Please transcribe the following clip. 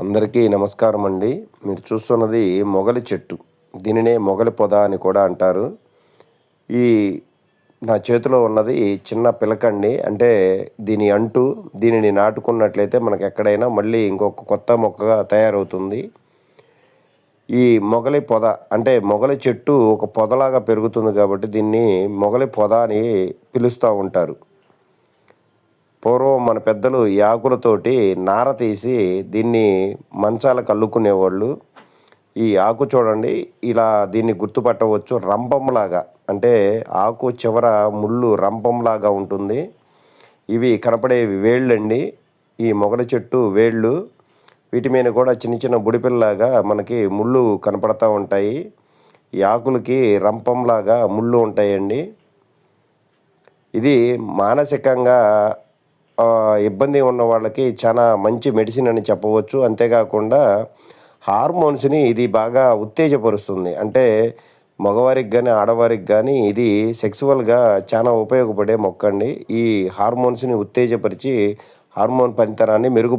అందరికీ నమస్కారం అండి. మీరు చూస్తున్నది మొగలి చెట్టు. దీనినే మొగలి పొద అని కూడా అంటారు. ఈ నా చేతిలో ఉన్నది చిన్న పిలకండి. అంటే దీని అంటు దీనిని నాటుకున్నట్లయితే మనకు ఎక్కడైనా మళ్ళీ ఇంకొక కొత్త మొక్కగా తయారవుతుంది. ఈ మొగలి పొద అంటే మొగలి చెట్టు ఒక పొదలాగా పెరుగుతుంది కాబట్టి దీన్ని మొగలి పొద అని పిలుస్తూ ఉంటారు. పూర్వం మన పెద్దలు ఈ ఆకులతోటి నార తీసి దీన్ని మంచాలకు అల్లుకునేవాళ్ళు. ఈ ఆకు చూడండి ఇలా దీన్ని గుర్తుపట్టవచ్చు రంపంలాగా. అంటే ఆకు చివర ముళ్ళు రంపంలాగా ఉంటుంది. ఇవి కనపడేవి వేళ్ళండి. ఈ మొగలి చెట్టు వేళ్ళు వీటి మీద కూడా చిన్న చిన్న బుడిపిల్లలాగా మనకి ముళ్ళు కనపడతా ఉంటాయి. ఈ ఆకులకి రంపంలాగా ముళ్ళు ఉంటాయండి. ఇది మానసికంగా ఇబ్బంది ఉన్న వాళ్ళకి చాలా మంచి మెడిసిన్ అని చెప్పవచ్చు. అంతేకాకుండా హార్మోన్స్ని ఇది బాగా ఉత్తేజపరుస్తుంది. అంటే మగవారికి కానీ ఆడవారికి కానీ ఇది సెక్సువల్గా చాలా ఉపయోగపడే మొక్క అండి. ఈ హార్మోన్స్ని ఉత్తేజపరిచి హార్మోన్ పనితనాన్ని మెరుగు